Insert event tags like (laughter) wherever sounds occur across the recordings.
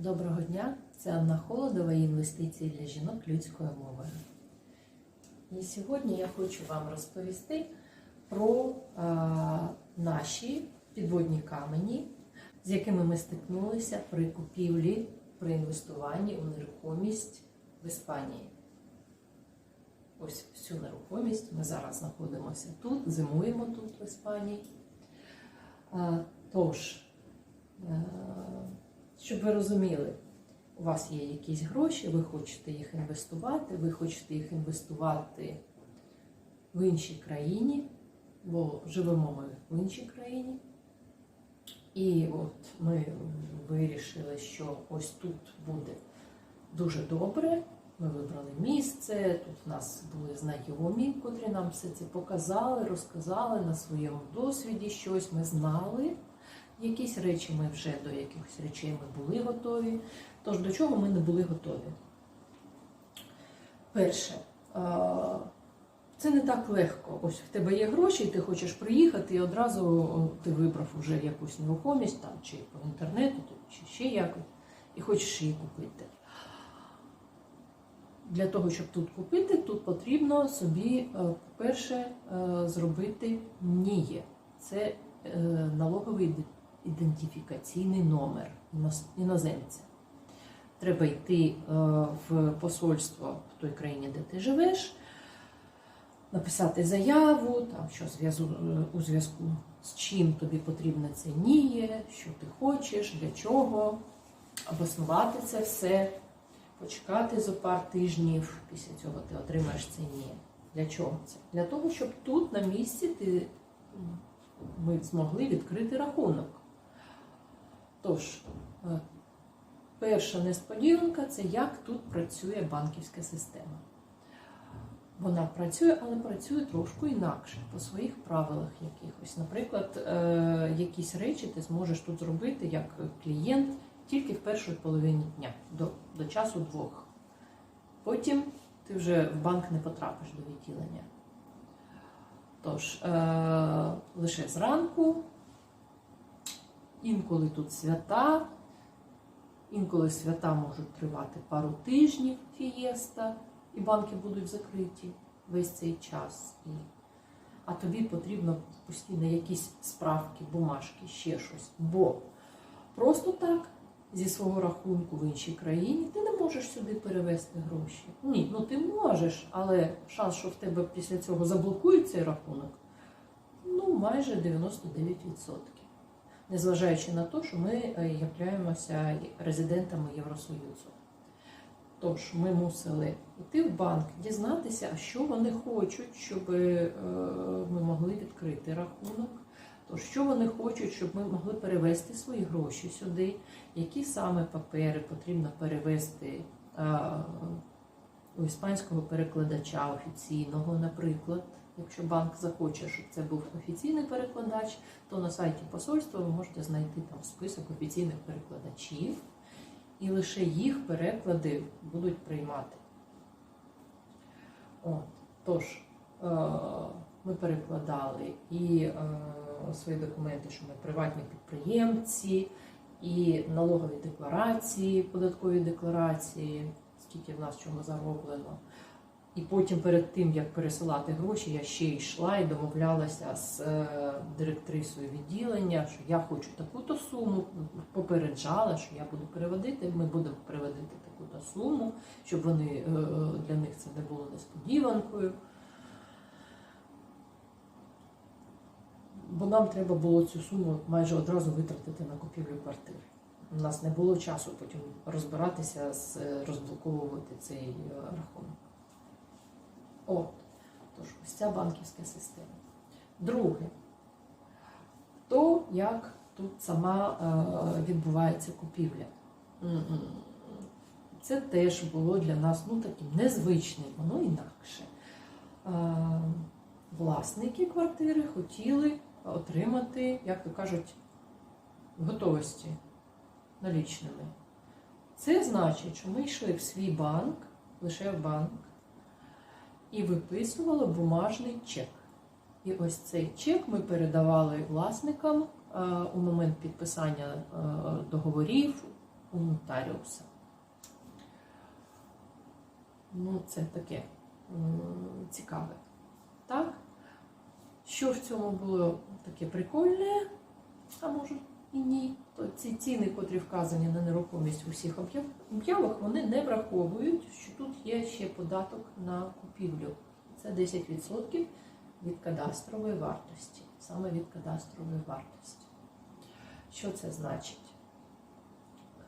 Доброго дня! Це Анна Холодова і інвестиції для жінок людською мовою. І сьогодні я хочу вам розповісти про а, наші підводні камені, з якими ми стикнулися при купівлі, при інвестуванні у нерухомість в Іспанії. Ось всю нерухомість. Ми зараз знаходимося тут, зимуємо тут, в Іспанії. А, Тож, е, щоб ви розуміли, у вас є якісь гроші, ви хочете їх інвестувати, ви хочете їх інвестувати в іншій країні, бо живемо ми в іншій країні. І от ми вирішили, що ось тут буде дуже добре. Ми вибрали місце, тут в нас були знайомі, котрі нам все це показали, розказали на своєму досвіді щось ми знали. Якісь речі ми вже до якихось речей ми були готові. Тож до чого ми не були готові? Перше, це не так легко. Ось в тебе є гроші, ти хочеш приїхати, і одразу ти вибрав вже якусь нерухомість там, чи по інтернету, чи ще якось, і хочеш її купити. Для того, щоб тут купити, тут потрібно собі, е, по-перше, е, зробити НІЄ. Це е, налоговий ідентифікаційний номер іноземця. Треба йти в посольство в той країні, де ти живеш, написати заяву, там, що зв'язу, у зв'язку з чим тобі потрібно це ніє, що ти хочеш, для чого, обоснувати це все, почекати за пар тижнів, після цього ти отримаєш це ні. Для чого це? Для того, щоб тут на місці ти, ми змогли відкрити рахунок. Тож, е, перша несподіванка це як тут працює банківська система. Вона працює, але працює трошки інакше, по своїх правилах якихось. Наприклад, е, якісь речі ти зможеш тут зробити як клієнт тільки в першій половині дня, до, до часу двох. Потім ти вже в банк не потрапиш до відділення. Тож, е, лише зранку, інколи тут свята, інколи свята можуть тривати пару тижнів фієста, і банки будуть закриті весь цей час. А тобі потрібно постійно якісь справки, бумажки, ще щось. Бо просто так зі свого рахунку в іншій країні ти не можеш сюди перевести гроші. Ні, ну ти можеш, але шанс, що в тебе після цього заблокують цей рахунок, ну майже 99%. Незважаючи на те, що ми е, являємося резидентами Євросоюзу. Тож ми мусили йти в банк, дізнатися, що вони хочуть, щоб е, ми могли відкрити рахунок. Тож, що вони хочуть, щоб ми могли перевести свої гроші сюди, які саме папери потрібно перевести у іспанського перекладача офіційного, наприклад. Якщо банк захоче, щоб це був офіційний перекладач, то на сайті посольства ви можете знайти там список офіційних перекладачів, і лише їх переклади будуть приймати. От, Тож, е, ми перекладали і е, свої документи, що ми приватні підприємці, і налогові декларації, податкові декларації, скільки в нас чого зароблено. І потім перед тим, як пересилати гроші, я ще йшла і домовлялася з е, директрисою відділення, що я хочу таку-то суму, попереджала, що я буду переводити, ми будемо переводити таку-то суму, щоб вони е, для них це не було несподіванкою. Бо нам треба було цю суму майже одразу витратити на купівлю квартири. У нас не було часу потім розбиратися, з, розблоковувати цей е, рахунок. От, тож, ось ця банківська система. Друге, то як тут сама е, відбувається купівля. Це теж було для нас ну, таким незвичним, воно інакше. Е, власники квартири хотіли отримати, як то кажуть, готовості налічними. Це значить, що ми йшли в свій банк, лише в банк, і виписували бумажний чек. І ось цей чек ми передавали власникам е, у момент підписання е, договорів, у нотаріуса. Ну, це таке цікаве. Так? Що в цьому було таке прикольне, а може і ні. То ці ціни, котрі вказані на нерухомість у всіх об'явах, вони не враховують, що тут є ще податок на купівлю. Це 10% від кадастрової вартості, саме від кадастрової вартості. Що це значить?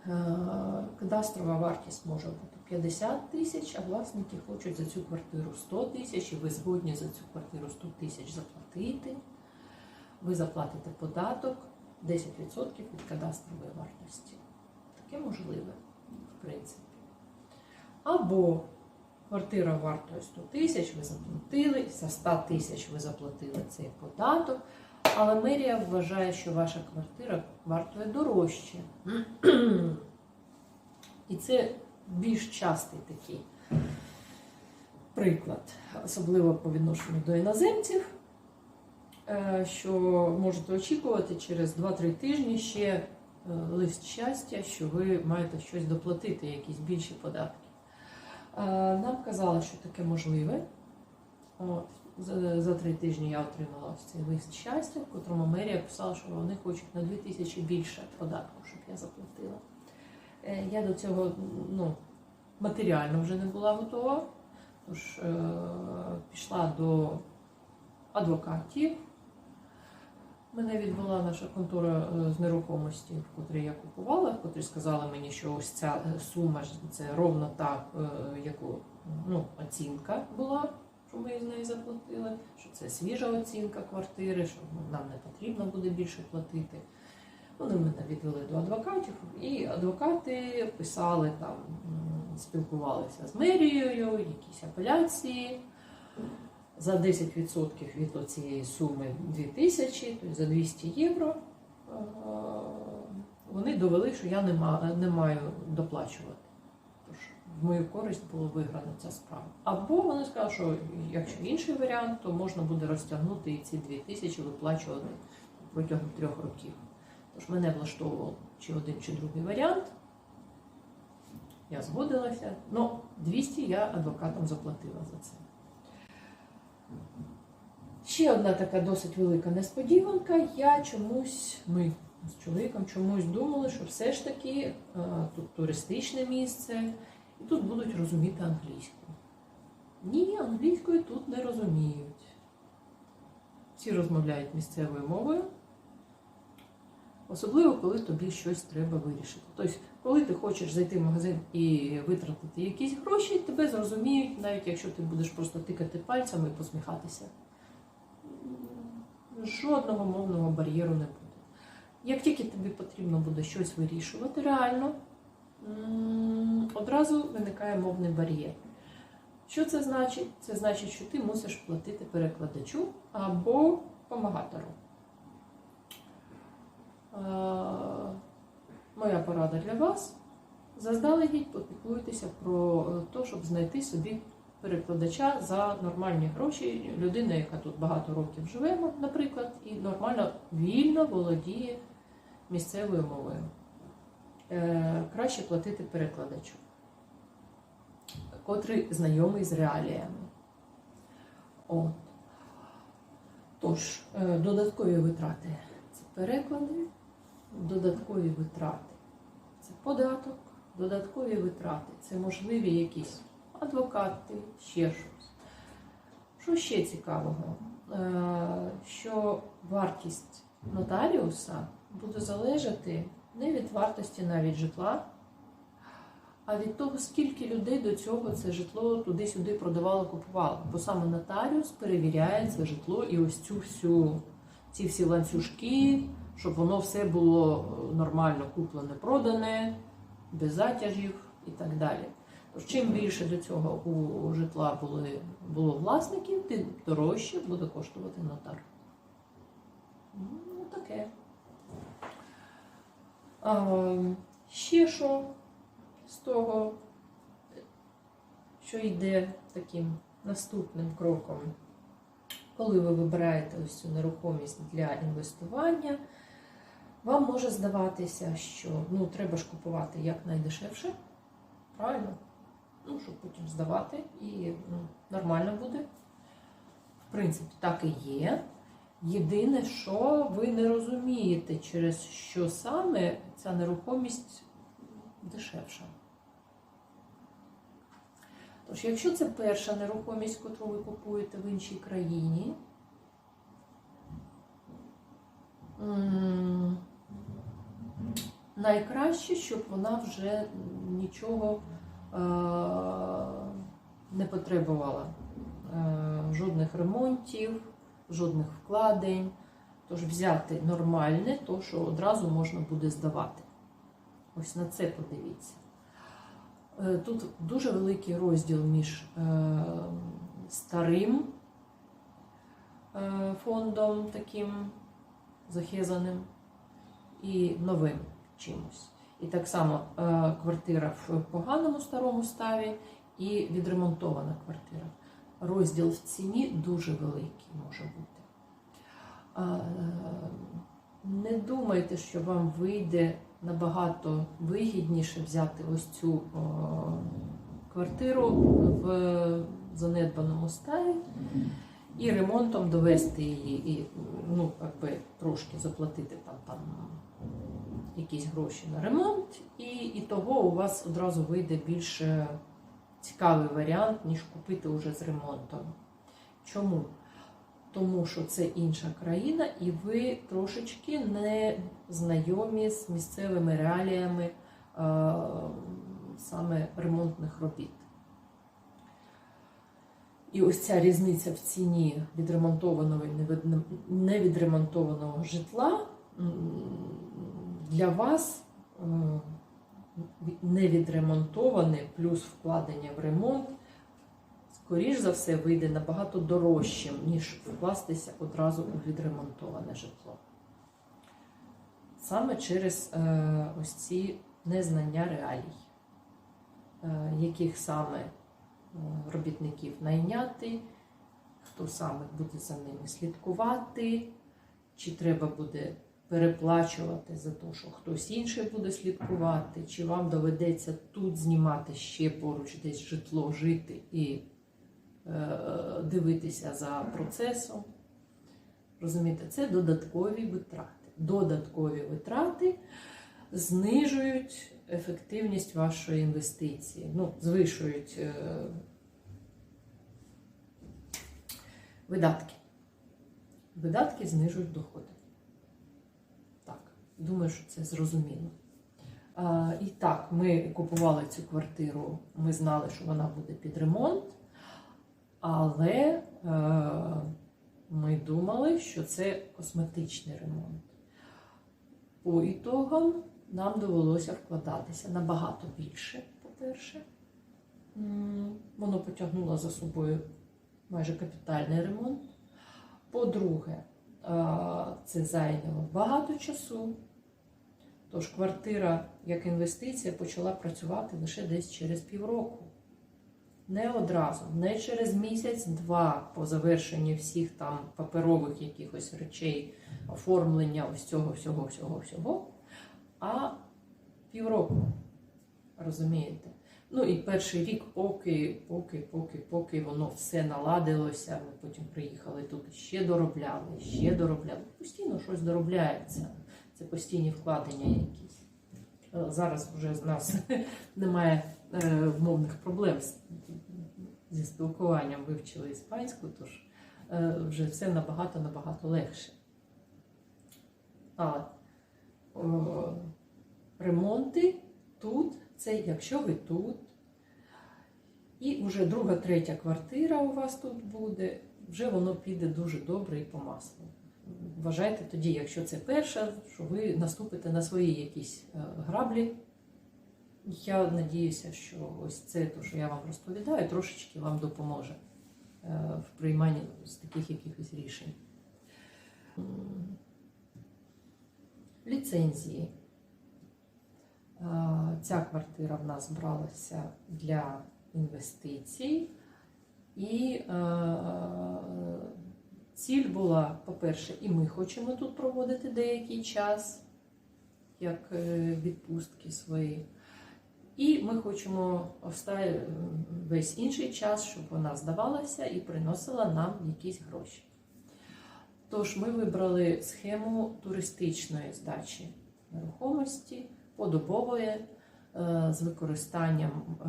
Е, Кадастрова вартість може бути 50 тисяч, а власники хочуть за цю квартиру 100 тисяч, і ви згодні за цю квартиру 100 тисяч заплатити. Ви заплатите податок 10% від кадастрової вартості. Таке можливе, в принципі. Або квартира вартує 100 тисяч, ви заплатили, за 100 тисяч ви заплатили цей податок, але мерія вважає, що ваша квартира вартує дорожче. І це більш частий такий приклад, особливо по відношенню до іноземців, що можете очікувати через 2-3 тижні ще е, лист щастя, що ви маєте щось доплатити, якісь більші податки. Е, Нам казали, що таке можливе. От, за, за три тижні я отримала цей лист щастя, в котрому мерія писала, що вони хочуть на 2 тисячі більше податку, щоб я заплатила. Е, Я до цього ну, матеріально вже не була готова, тож е, пішла до адвокатів. Мене відвела наша контора е, з нерухомості, в котрій я купувала, котрі сказали мені, що ось ця е, сума це ровно та, е, яку ну, оцінка була, що ми з неї заплатили, що це свіжа оцінка квартири, що нам не потрібно буде більше платити. Вони мене відвели до адвокатів, і адвокати писали там, спілкувалися з мерією, якісь апеляції. За 10% від цієї суми 2000, тобто за 200 євро, е, вони довели, що я не, ма- не маю доплачувати. Тож в мою користь було виграна ця справа. Або вони сказали, що якщо інший варіант, то можна буде розтягнути і ці 2000 виплачувати протягом трьох років. Тож мене влаштовував чи один, чи другий варіант. Я згодилася. Ну, 200 я адвокатам заплатила за це. Ще одна така досить велика несподіванка. Я чомусь, ми з чоловіком чомусь думали, що все ж таки е, тут туристичне місце, і тут будуть розуміти англійську. Ні, англійською тут не розуміють. Всі розмовляють місцевою мовою. Особливо, коли тобі щось треба вирішити. Тобто, коли ти хочеш зайти в магазин і витратити якісь гроші, тебе зрозуміють, навіть якщо ти будеш просто тикати пальцями і посміхатися. Жодного мовного бар'єру не буде. Як тільки тобі потрібно буде щось вирішувати реально, одразу виникає мовний бар'єр. Що це значить? Це значить, що ти мусиш платити перекладачу або помагатору. Е, Моя порада для вас. Заздалегідь попіклуйтеся про те, щоб знайти собі перекладача за нормальні гроші. Людина, яка тут багато років живе, наприклад, і нормально вільно володіє місцевою мовою. Е, Краще платити перекладачу, котрий знайомий з реаліями. От. Тож, е, додаткові витрати це переклади, додаткові витрати податок, додаткові витрати це можливі якісь адвокати, ще щось. Що ще цікавого? Е, Що вартість нотаріуса буде залежати не від вартості навіть житла, а від того, скільки людей до цього це житло туди-сюди продавало, купувало. Бо саме нотаріус перевіряє це житло і ось цю всю, ці всі ланцюжки, щоб воно все було е, нормально куплене, продане, без затяжів і так далі. Чим більше до цього у житла були, було власників, тим дорожче буде коштувати нотар. Ну, таке. А, ще що з того, що йде таким наступним кроком, коли ви вибираєте ось цю нерухомість для інвестування, Вам може здаватися, що ну, треба ж купувати якнайдешевше, правильно? Ну, щоб потім здавати і ну, нормально буде. В принципі, так і є. Єдине, що ви не розумієте, через що саме ця нерухомість дешевша. Тож, якщо це перша нерухомість, яку ви купуєте в іншій країні, найкраще, щоб вона вже нічого е, не потребувала. Е, жодних ремонтів, жодних вкладень. Тож взяти нормальне, то що одразу можна буде здавати. Ось на це подивіться. Е, Тут дуже великий розділ між старим фондом, таким захезаним, і новим чимось. І так само е, квартира в поганому старому ставі і відремонтована квартира. Розділ в ціні дуже великий може бути. Е, Не думайте, що вам вийде набагато вигідніше взяти ось цю о, квартиру в занедбаному стані і ремонтом довести її, і ну, якби трошки заплатити там, там якісь гроші на ремонт, і, і того у вас одразу вийде більш цікавий варіант, ніж купити уже з ремонтом. Чому? Тому що це інша країна, і ви трошечки не знайомі з місцевими реаліями е, саме ремонтних робіт. І ось ця різниця в ціні відремонтованого і невідремонтованого житла для вас е, невідремонтоване плюс вкладення в ремонт скоріш за все, вийде набагато дорожчим, ніж вкластися одразу у відремонтоване житло. Саме через е, ось ці незнання реалій, е, яких саме робітників найняти, хто саме буде за ними слідкувати, чи треба буде переплачувати за те, що хтось інший буде слідкувати, чи вам доведеться тут знімати ще поруч десь житло, жити і е, дивитися за процесом. Розумієте, це додаткові витрати. Додаткові витрати знижують ефективність вашої інвестиції, ну, звишують е, видатки. Видатки знижують доходи. Думаю, що це зрозуміло. А, і так, ми купували цю квартиру, ми знали, що вона буде під ремонт, але е, ми думали, що це косметичний ремонт. По ітогам нам довелося вкладатися набагато більше, по-перше. Воно потягнуло за собою майже капітальний ремонт. По-друге, це зайняло багато часу. Тож квартира як інвестиція почала працювати лише десь через півроку. Не одразу, не через місяць-два по завершенні всіх там паперових якихось речей, оформлення ось цього всього, всього, всього, а півроку. Розумієте? Ну і перший рік, поки, поки, поки, поки воно все наладилося, ми потім приїхали тут ще доробляли, ще доробляли. Постійно щось доробляється. Це постійні вкладення якісь. Е, Зараз вже з нас (laughs) немає е, мовних проблем зі спілкуванням, вивчили іспанську, тож е, вже все набагато-набагато легше. Але о, ремонти тут, це якщо ви тут, і вже друга, третя квартира у вас тут буде, вже воно піде дуже добре і по маслу. Вважайте тоді, якщо це перша, що ви наступите на свої якісь е, граблі. Я надіюся, що ось це, те, що я вам розповідаю, трошечки вам допоможе е, в прийманні з таких якихось рішень. Ліцензії. Е, Ця квартира в нас бралася для інвестицій, і ціль була, по-перше, і ми хочемо тут проводити деякий час, як е, відпустки свої. І ми хочемо весь інший час, щоб вона здавалася і приносила нам якісь гроші. Тож ми вибрали схему туристичної здачі нерухомості, подобової, е, з використанням е,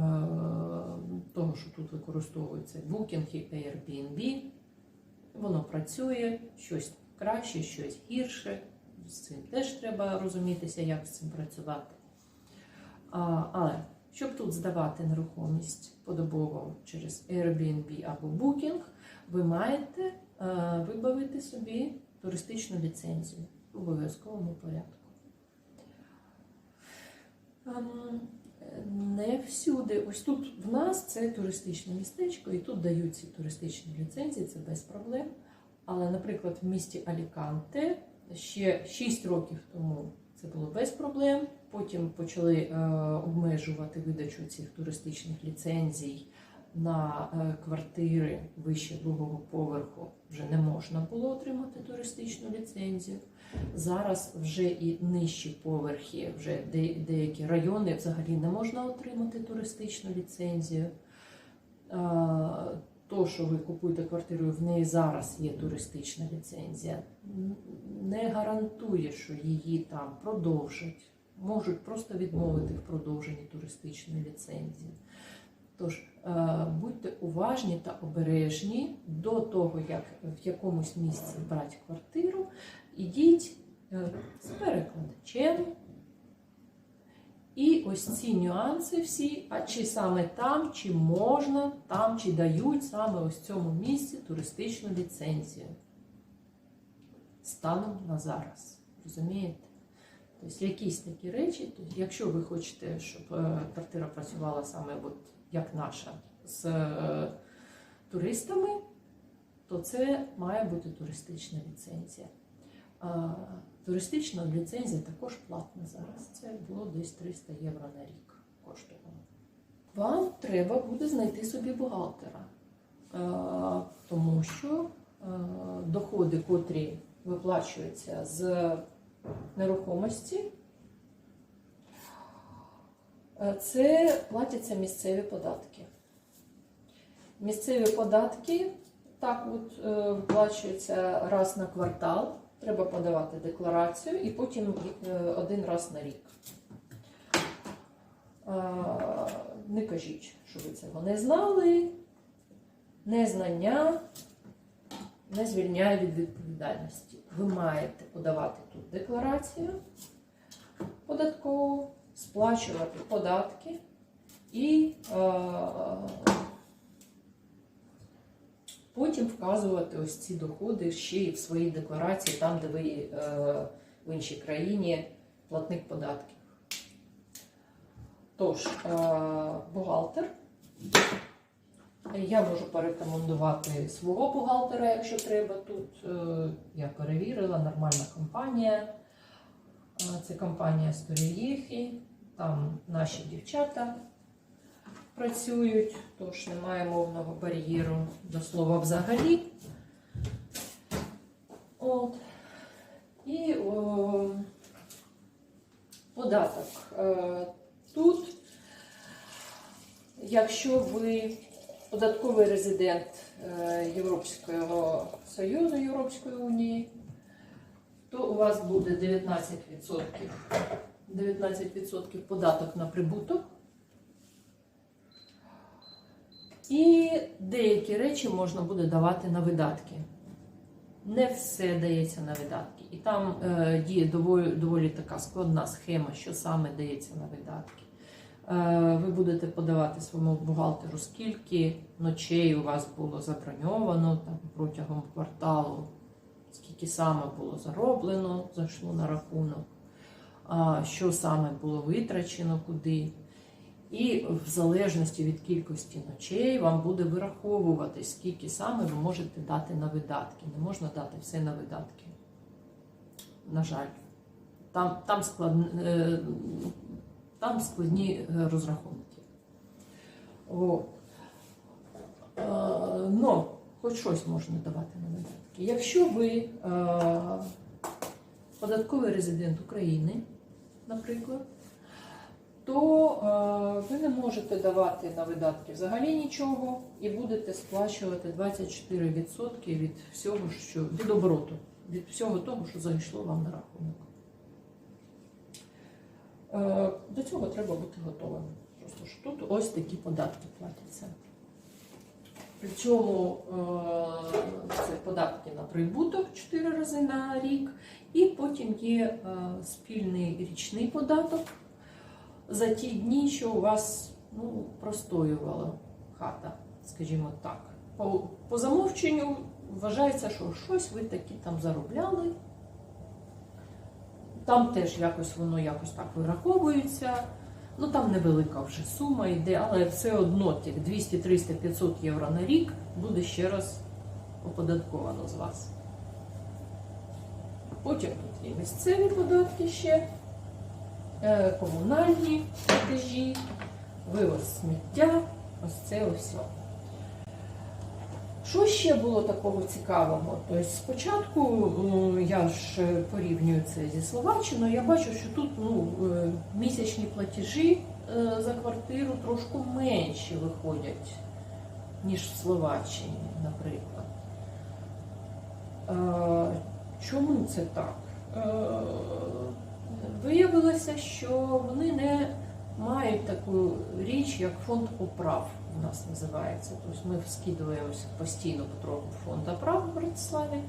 того, що тут використовується Booking і Airbnb. Воно працює, щось краще, щось гірше. З цим теж треба розумітися, як з цим працювати. А, але щоб тут здавати нерухомість подобово через Airbnb або Booking, ви маєте е, вибавити собі туристичну ліцензію в обов'язковому порядку. Всюди, ось тут в нас це туристичне містечко, і тут дають ці туристичні ліцензії, це без проблем. Але, наприклад, в місті Аліканте ще 6 років тому це було без проблем. Потім почали е, обмежувати видачу цих туристичних ліцензій на е, квартири вище другого поверху. Вже не можна було отримати туристичну ліцензію. Зараз вже і нижчі поверхи, вже де- деякі райони взагалі не можна отримати туристичну ліцензію. То, що ви купуєте квартиру, в неї зараз є туристична ліцензія, не гарантує, що її там продовжать. Можуть просто відмовити в продовженні туристичної ліцензії. Тож е, будьте уважні та обережні до того, як в якомусь місці брати квартиру, ідіть е, з перекладачем. І ось ці нюанси всі, а чи саме там, чи можна, там, чи дають саме ось цьому місці туристичну ліцензію. Станом на зараз. Розумієте? Тобто якісь такі речі, якщо ви хочете, щоб е, квартира працювала саме от як наша з е, туристами, то це має бути туристична ліцензія. Туристична ліцензія також платна зараз. Це було десь 300 євро на рік коштувало. Вам треба буде знайти собі бухгалтера, тому що доходи, котрі виплачуються з нерухомості, це платяться місцеві податки. Місцеві податки так от е, виплачуються раз на квартал. Треба подавати декларацію і потім е, один раз на рік. Е, Не кажіть, що ви цього не знали. Незнання не звільняє від відповідальності. Ви маєте подавати тут декларацію податкову, сплачувати податки і е, потім вказувати ось ці доходи ще й в своїй декларації, там, де ви е, в іншій країні платник податків. Тож, е, бухгалтер. Я можу порекомендувати свого бухгалтера, якщо треба. Тут е, я перевірила, нормальна компанія. Е, Це компанія Сторіїхи, там наші дівчата працюють, тож немає мовного бар'єру до слова взагалі. От. І о, податок. Е, Тут, якщо ви податковий резидент е, Європейського Союзу, Європейської Унії, то у вас буде 19%, 19% податок на прибуток. І деякі речі можна буде давати на видатки. Не все дається на видатки. І там е, діє доволі, доволі така складна схема, що саме дається на видатки. Е, ви будете подавати своєму бухгалтеру, скільки ночей у вас було заброньовано там, протягом кварталу, скільки саме було зароблено, зайшло на рахунок, що саме було витрачено куди. І в залежності від кількості ночей вам буде вираховувати, скільки саме ви можете дати на видатки. Не можна дати все на видатки. На жаль, там, там, склад, е, там складні е, розрахунки. О. Е, Но хоч щось можна давати на видатки. Якщо ви податковий резидент України, наприклад, то е, ви не можете давати на видатки взагалі нічого і будете сплачувати 24% від всього, що від обороту, від всього того, що зайшло вам на рахунок. Е, До цього треба бути готовим. Просто що тут ось такі податки платяться. Причому е, це податки на прибуток 4 рази на рік, і потім є е, спільний річний податок за ті дні, що у вас ну, простоювала хата, скажімо так. По, по замовченню вважається, що щось ви таки там заробляли. Там теж якось воно якось так вираховується. Ну там невелика вже сума йде, але все одно тих 200, 300, 500 євро на рік буде ще раз оподатковано з вас. Потім тут є місцеві податки ще, е, комунальні платежі, вивоз сміття, ось це ось. Що ще було такого цікавого? Тобто спочатку е, я ж порівнюю це зі Словаччиною, я бачу, що тут ну, е, місячні платежі е, за квартиру трошки менші виходять, ніж в Словаччині, наприклад. Чому це так? Е, Виявилося, що вони не мають таку річ, як фонд поправ у нас називається. Тобто ми скидуємося постійно потроху фонд оправ в Братиславі.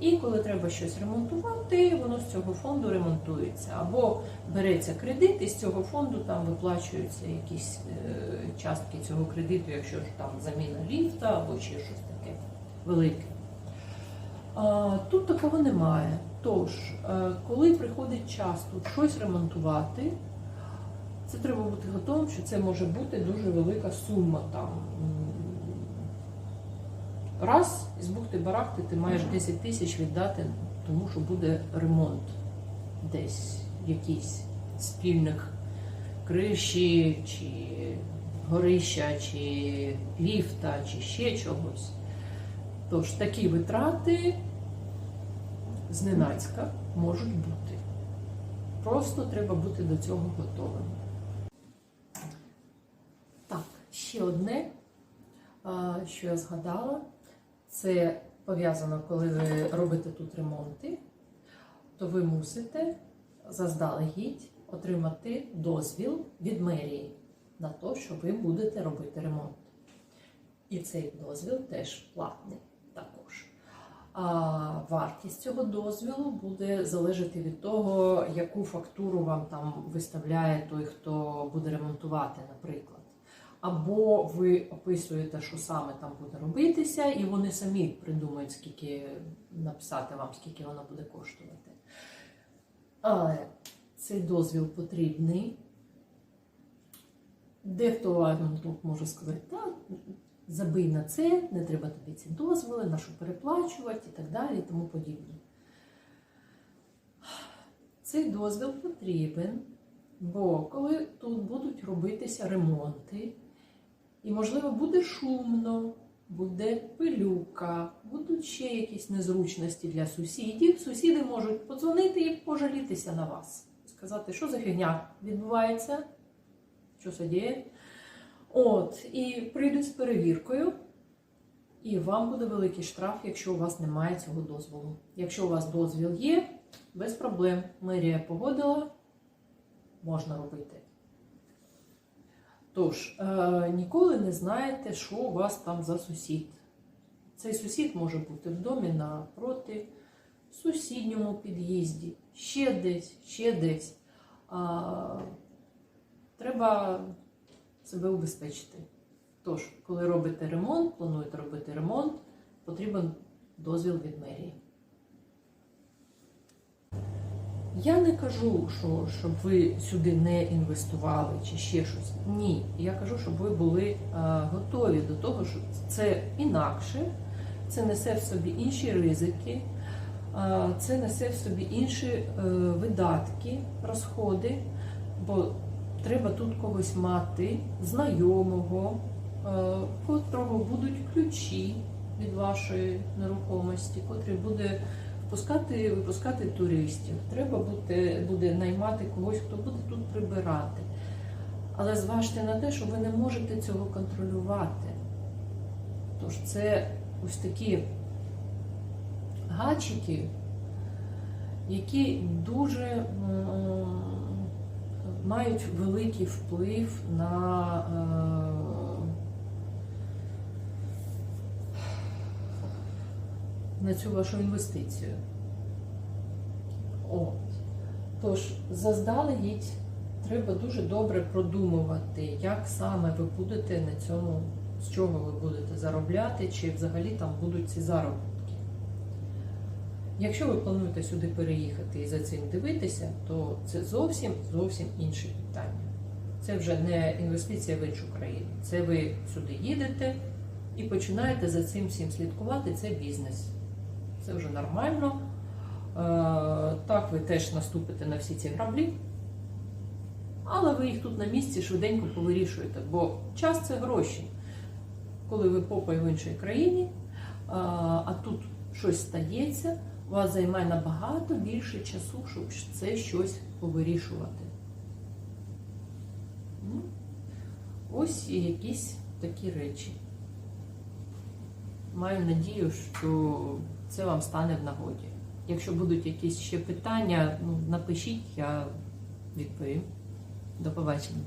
І коли треба щось ремонтувати, воно з цього фонду ремонтується. Або береться кредит, і з цього фонду там виплачуються якісь е, частки цього кредиту, якщо там заміна ліфта або ще щось таке велике. Тут такого немає. Тож, е, коли приходить час тут щось ремонтувати, це треба бути готовим, що це може бути дуже велика сума там. Раз із бухти барахти ти маєш 10 тисяч віддати, тому що буде ремонт десь якийсь спільних криші, чи горища, чи ліфта, чи ще чогось. Тож такі витрати зненацька можуть бути. Просто треба бути до цього готовим. Так, ще одне, що я згадала, це пов'язано, коли ви робите тут ремонти, то ви мусите заздалегідь отримати дозвіл від мерії на те, що ви будете робити ремонт. І цей дозвіл теж платний також. А вартість цього дозвілу буде залежати від того, яку фактуру вам там виставляє той, хто буде ремонтувати, наприклад. Або ви описуєте, що саме там буде робитися, і вони самі придумають, скільки написати вам, скільки воно буде коштувати. Але цей дозвіл потрібний. Дехто вам тут може сказати, так, забий на це, не треба тобі ці дозволи, на що переплачувати і так далі, і тому подібне. Цей дозвіл потрібен, бо коли тут будуть робитися ремонти, і, можливо, буде шумно, буде пилюка, будуть ще якісь незручності для сусідів, сусіди можуть подзвонити і пожалітися на вас. Сказати, що за фігня відбувається, що це діє. От, і прийдуть з перевіркою, і вам буде великий штраф, якщо у вас немає цього дозволу. Якщо у вас дозвіл є, без проблем. Мерія погодила, можна робити. Тож, е, ніколи не знаєте, що у вас там за сусід. Цей сусід може бути в домі напроти, в сусідньому під'їзді, ще десь, ще десь. А, треба себе убезпечити. Тож, коли робите ремонт, плануєте робити ремонт, потрібен дозвіл від мерії. Я не кажу, що щоб ви сюди не інвестували чи ще щось. Ні. Я кажу, щоб ви були е, готові до того, що це інакше, це несе в собі інші ризики, е, це несе в собі інші е, видатки, розходи, бо треба тут когось мати, знайомого, е, котрого будуть ключі від вашої нерухомості, котрий буде впускати, випускати туристів, треба буде, буде наймати когось, хто буде тут прибирати. Але зважте на те, що ви не можете цього контролювати. Тож це ось такі гачики, які дуже мають великий вплив на, е, на цю вашу інвестицію. От. Тож, заздалегідь треба дуже добре продумувати, як саме ви будете на цьому, з чого ви будете заробляти, чи взагалі там будуть ці заробітки. Якщо ви плануєте сюди переїхати і за цим дивитися, то це зовсім зовсім інше питання. Це вже не інвестиція в іншу країну. Це ви сюди їдете і починаєте за цим всім слідкувати. Це бізнес. Це вже нормально. Е, Так, ви теж наступите на всі ці граблі, але ви їх тут на місці швиденько повирішуєте, бо час це гроші. Коли ви попай в іншій країні, а, а тут щось стається, у вас займає набагато більше часу, щоб це щось повирішувати. Ну, Ось якісь такі речі. Маю надію, що це вам стане в нагоді. Якщо будуть якісь ще питання, ну, напишіть, я відповім. До побачення.